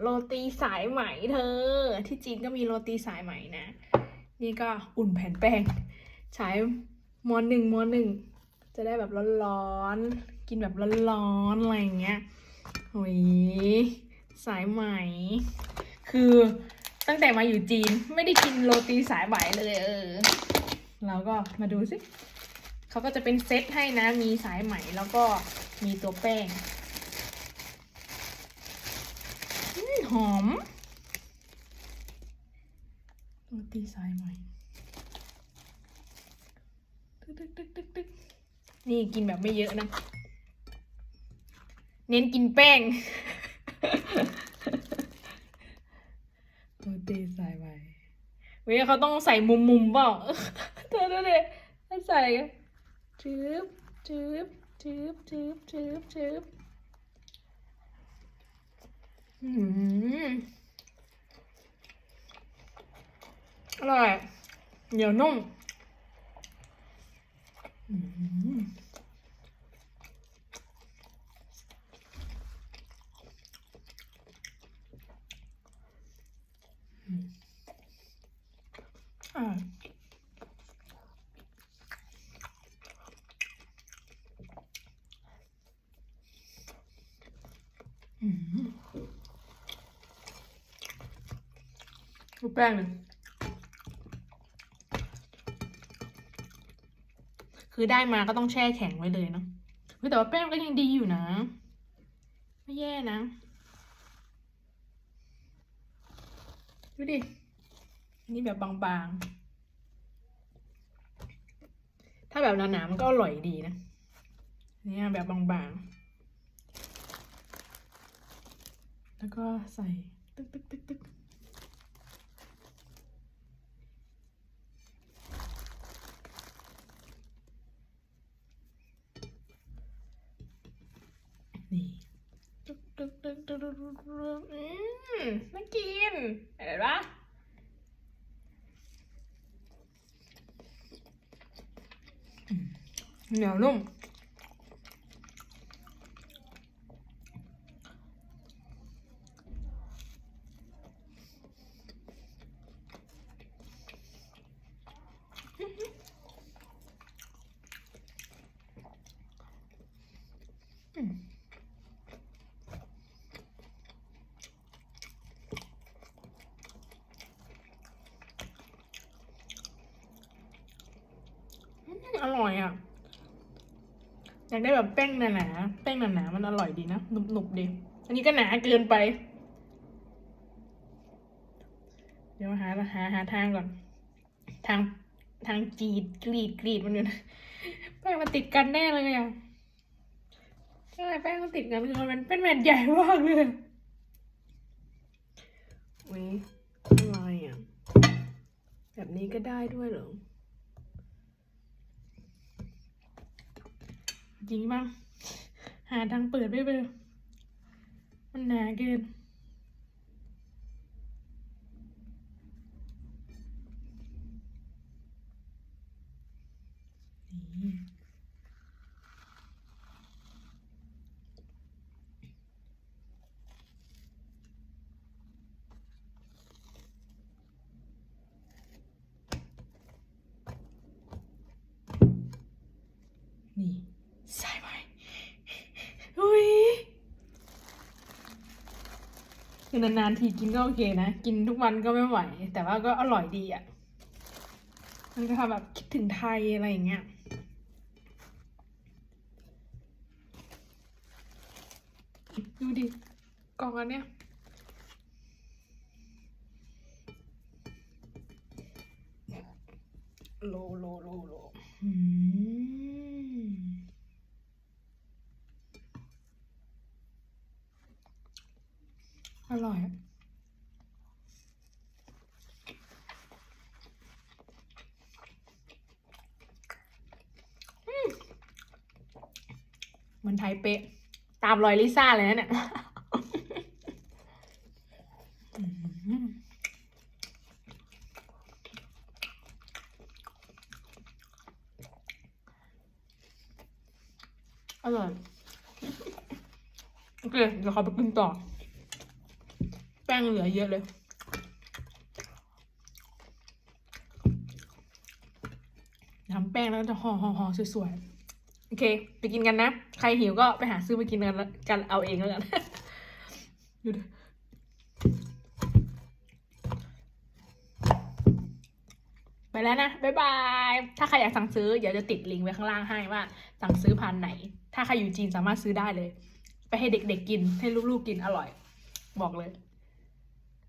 โรตีสายไหมเธอ ที่จีนก็มีโรตีสายไหมนะ นี่ก็อุ่นแผ่นแป้งใช้มอหนึ่งมอหนึ่งจะได้แบบร้อนๆ กินแบบร้อนๆ อะไรอย่างเงี้ยโอ้ยสายไหม คือตั้งแต่มาอยู่จีนไม่ได้กินโรตีสายไหมเลยเออเราก็มาดูสิเขาก็จะเป็นเซตให้นะ มีสายไหมแล้วก็มีตัวแป้ง อมหอมโรตีสายไหมตึกตึกตึกตึกตึกนี่กินแบบไม่เยอะนะ เน้นกินแป้งโรตีสายไหมเว้ยเขาต้องใส่มุมมุมๆเปล่าเธอดูดิให้ใส่จืบจืบจืบจืบจืบจืบอืม อร่อย เหนียวนุ่มอืมอ่าอืมดูแคือได้มาก็ต้องแช่แข็งไว้เลยเนาะแต่ว่าแป้งก็ยังดีอยู่นะ ไม่แย่นะ ดูดิ อันนี้แบบบางๆ ถ้าแบบหนาๆมันก็อร่อยดีนะอันนี้แบบบางๆ แล้วก็ใส่ตึกตึกตึกตึก นี่ตึ๊กตึ๊กตึ๊กตึกตึกตึ๊กอืมน่ากิน เห็นปะเหนียวนุ่มอร่อยอะ อยากได้แบบแป้งหนาๆแป้งหนาๆมันอร่อยดีนะหนุบๆดีอันนี้ก็หนาเกินไป เดี๋ยวหาหาหาทางก่อน ทางทางจีดกรีดกรีดมันอยู่นะแป้งมันติดกันแน่เลยอะใช่แป้งมันติดกันคือมันเป็นแผ่นใหญ่มากเลยอุ้ยอะไรอะแบบนี้ก็ได้ด้วยเหรอ จริงป่ะหาทางเปิดไม่เจอมันหนาเกินนี่นี่ใส่ไปอุ้ย คือนานๆทีกินก็โอเคนะ กินทุกวันก็ไม่ไหว แต่ว่าก็อร่อยดีอะ มันก็ทำแบบคิดถึงไทยอะไรอย่างเงี้ยดูดิกล่องอันเนี้ยโลโลโลโลอืม อร่อยอะอืมเหมือนไทยเป๊ะ ตามรอยลิซ่าเลยนะเนี่ยอืมอร่อยโอเคเดี๋ยวขอไปกินต่อ ป้งเหลือเยอะเลย ทำแป้งแล้วจะห่อห่อห่อสวยๆ โอเค ไปกินกันนะ ใครหิวก็ไปหาซื้อมากินกันกันเอาเองแล้วกันดูดิไปแล้วนะ บ๊ายบาย ถ้าใครอยากสั่งซื้อ เดี๋ยวจะติดลิงก์ไว้ข้างล่างให้ว่า สั่งซื้อผ่านไหน ถ้าใครอยู่จีนสามารถซื้อได้เลย ไปให้เด็กๆกิน ให้ลูกๆกินอร่อย บอกเลย